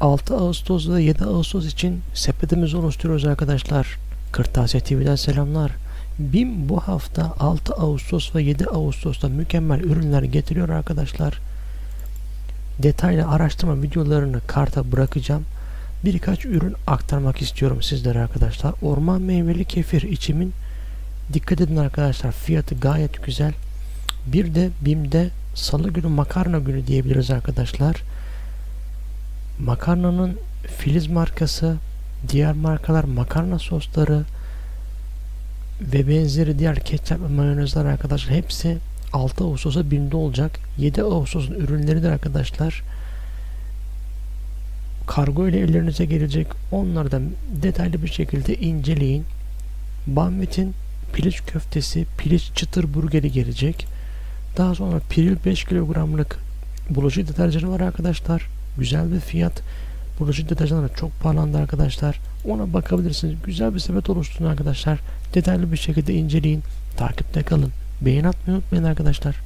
6 Ağustos ve 7 Ağustos için sepetimizi oluşturuyoruz arkadaşlar. Kırtasiye TV'den selamlar. BİM bu hafta 6 Ağustos ve 7 Ağustos'ta mükemmel ürünler getiriyor arkadaşlar. Detaylı araştırma videolarını karta bırakacağım. Birkaç ürün aktarmak istiyorum sizlere arkadaşlar. Orman meyveli kefir içimin dikkat edin arkadaşlar fiyatı gayet güzel. Bir de BİM'de salı günü makarna günü diyebiliriz arkadaşlar. Makarnanın Filiz markası, diğer markalar makarna sosları ve benzeri diğer ketçap ve mayonezler arkadaşlar hepsi 6 Ağustos'a BİM'de olacak. 7 Ağustos'un ürünleri de arkadaşlar kargo ile ellerinize gelecek. Onları da detaylı bir şekilde inceleyin. Banvet'in piliç köftesi, piliç çıtır burgeri gelecek. Daha sonra Piril 5 kilogramlık bulaşık deterjanı var arkadaşlar. Güzel bir fiyat. Bulaşık deterjanları çok pahalandı arkadaşlar. Ona bakabilirsiniz. Güzel bir sepet oluşturun arkadaşlar. Detaylı bir şekilde inceleyin. Takipte kalın. Beğen atmayı unutmayın arkadaşlar.